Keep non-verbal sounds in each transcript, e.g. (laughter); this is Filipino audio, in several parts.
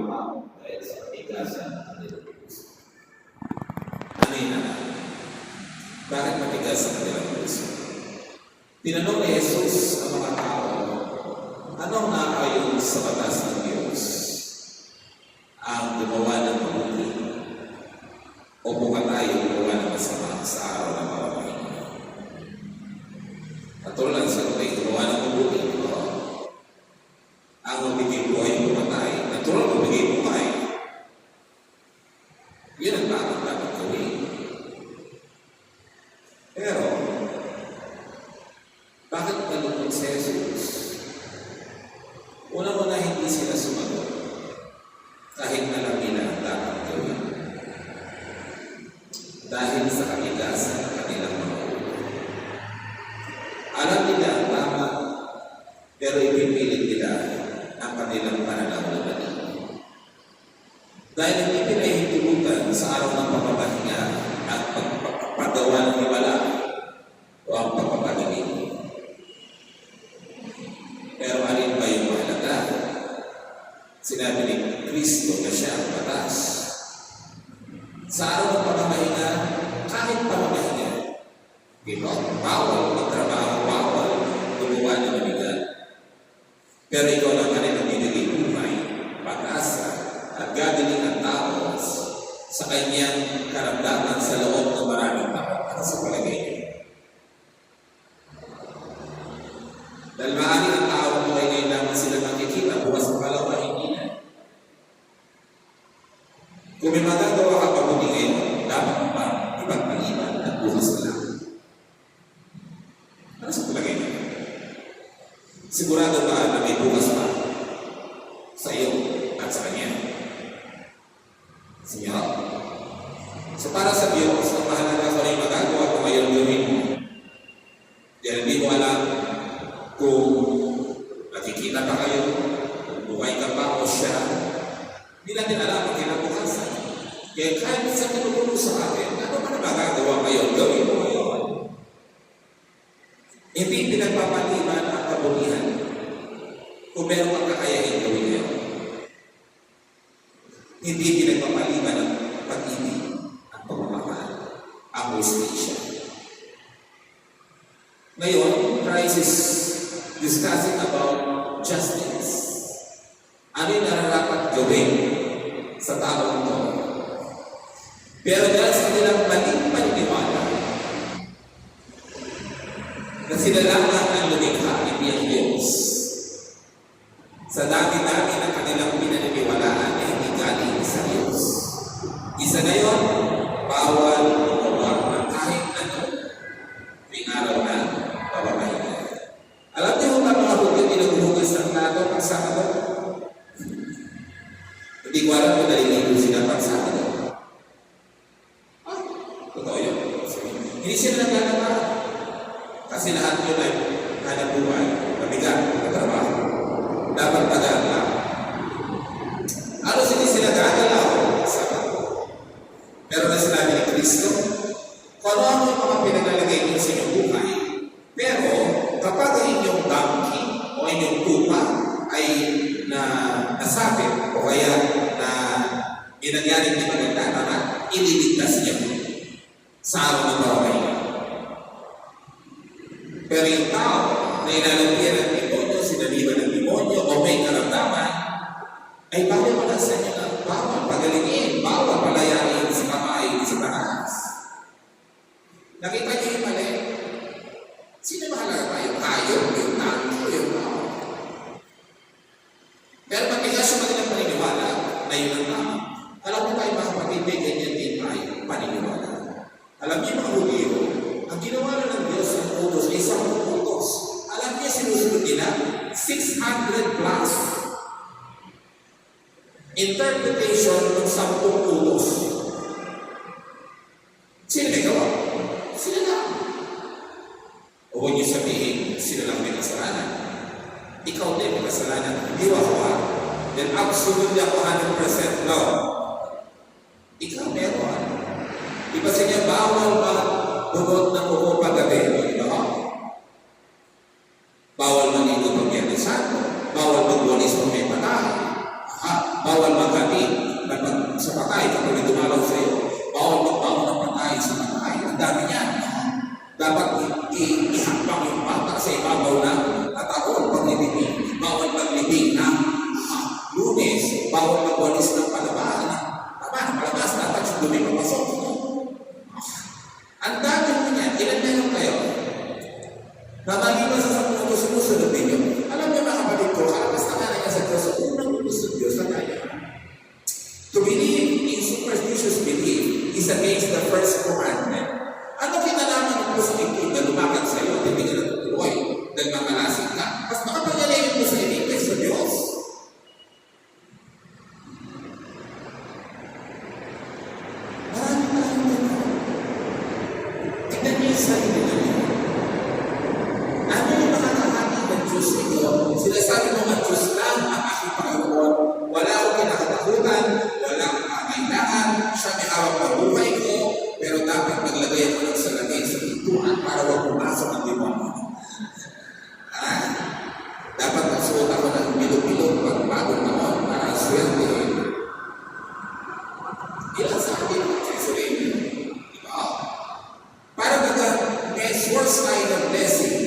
tao dahil sa katigasan ng kanilang puso. Ano yun? Bakit matigas ang kanilang puso? Tinanong ni Jesus ang mga tao, anong naayon sa batas ng Diyos? Ang gumawa ng mabuti o pumatay ang gumawa ng masama sa araw ng pamamahinga? Katulad sa kutay, gumawa ng mabuti, di ba? Ang magbigay buhay ang pumatay, natural magbigay buhay. Yun ang dapat dapat gawin. Pero, bakit nalungkot si Jesus? Una-una hindi sila sumagot kahit alam nila ang dapat gawin. Dahil sa katigasan ng kanilang mga. Alam nila ang tama, pero ipipilit nila ang kanilang pananaw na mali. Dahil hindi pinahihintulutan sa araw ng pagpapahinga at pagpapagawa ng himala o ang pagpapalimit. Pero alin ba yung mahalaga? Sinabi ni Kristo na siya ang batas. Sa araw ng pagpapahinga, kahit pagpapahinga, Gino, bawal magtrabaho, bawal gumawa ng mabigat. Pero ikaw naman ay nagbibigay buhay, pag-asa, at gagaling ang tao sa kanyang karamdaman sa loob ng maraming tao para sa palagay niya. Dahil maaari ang tao mo ay ngayon lamang sila nakikita bukas ng palawa, hindi na. Kung may magagawa ka pabuti ngayon, dapat pa ipagpaliban at bukas na lang. Ano sa palagay niyo? Sigurado ba na may bukas pa sa iyo at sa kanya? Senyor? So para sa Diyos, ang mahalaga ko rin magagawa ko ngayon gawin mo. Dahil alam kung nakikita pa kayo, buhay ka pa o siya. Hindi natin alam ang kinabukasan. Kaya kahit sa tinutulong sa atin, ano ba na magagawa ngayon? Gawin mo ngayon. Hindi pinagpapaliban ang kabutihan kung meron kang kakayahin gawin yun. Hindi pinagpapaliban ang pag-ibig, ang pagmamahal, ang hustisya. Ngayon, Christ is discussing about justice. Ano yung nararapat gawin sa taong ito? Pero dahil sa kanilang maling paniniwala, na sila lamang ang lumikha, hindi ang Diyos. Sa dami-dami ng kanilang pinaniniwalaan ay hindi galing sa Diyos. Isa na yun, bawal gumawa ng kahit ano tuwing araw na pamamahinga. Alam niyo ba mga hugad nilaguhugas ng plato pag Sabado? Hindi ko alam kung naliligo sila pag Sabado. Ah, totoo yun. Hindi sila nagagawa. Kasi lahat yun ay hanap buhay, mabigat, katrabaho. Dapat tagaan lang. Ano hindi sila gagalaw sa Pero na sinabi ni Kristo, kung ano ang mga pinaglalagay niyo sa inyong buhay, pero kapag ang inyong donkey o inyong tupa ay na nasapit o kaya na inangyaring di maganda, na ililigtas niyo sa araw ng. Pero yung tao na inalagyan ng demonyo, sinaliban ng demonyo, o may karamdaman, ay bawal pala sa inyo na bawal pagalingin, bawal palayain sa kamay, sa taas. Nakita niyo yung mali? Sino mahalaga ba? Yung hayop, yung tangko, yung tao? Pero matigas yung kanilang paniniwala na yun ang tama. Alam mo tayo mga kapatid, may ganyan din tayo paniniwala. Alam niyo mga Hudyo, ang ginawa na ng Diyos ng utos ay isang utos. Alam niya sinusunod nila? 600 plus. Interpretation ng sampung utos. Sino may gawa? Sila lang. O huwag niyo sabihin, sila lang may kasalanan. Ikaw din may kasalanan. Hindi ako ha. Then absolutely ako 100% no. Ikaw meron. Di ba sa niya, bawal ba bugot ng upo paggabi? Papasok. Ang dami mo niyan, ilan meron kayo? Na maliban sa sampung sumusunod ninyo. Alam niyo mga kapatid ko, kalapas na niya sa Diyos, sa unang lulusod Diyos na kaya. To believe in superstitious belief is against the first commandment. Ano kinalaman ng puso itin na lumakad sa kinakatakutan, wala akong kakailangan, siya may hawak ng buhay ko, pero dapat maglagay ako ng salagay sa pintuan para wag pumasok ang demonyo. Ah, dapat magsuot ako ng bilog-bilog pag bagong taon para swerte. Ilan sa akin, Cesarin? Di ba? Para baga, may source tayo ng blessing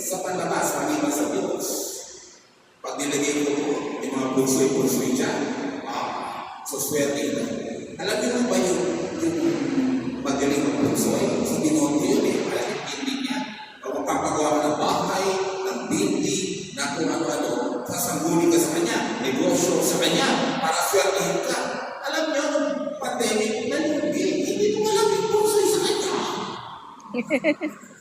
sa panlabas, maliban sa Diyos. Pag nilagay ko po, yung mga punsoy-punsoy dyan, so swerte na. Alam niyo ba yung, yung magaling ng punsoy? Sa demonyo yun eh, malaking building niya. Pag magpapagawa ng bahay, ng building, na kung ano-ano, sasangguni ka sa kanya, negosyo sa kanya, para swertehin ka. Alam niyo, nung pandemic, nalugi, hindi ko alam yung punsoy sa kanya. (laughs)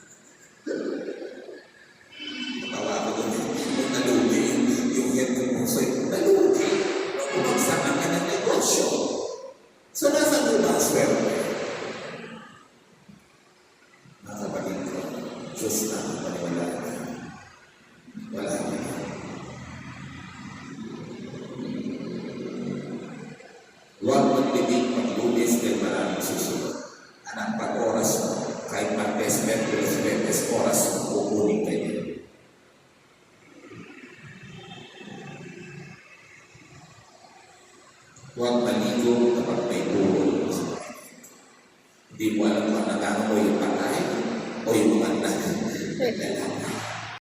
Huwag maligo kapag may bahay. Hindi mo alam kung ano mo yung patay o yung mga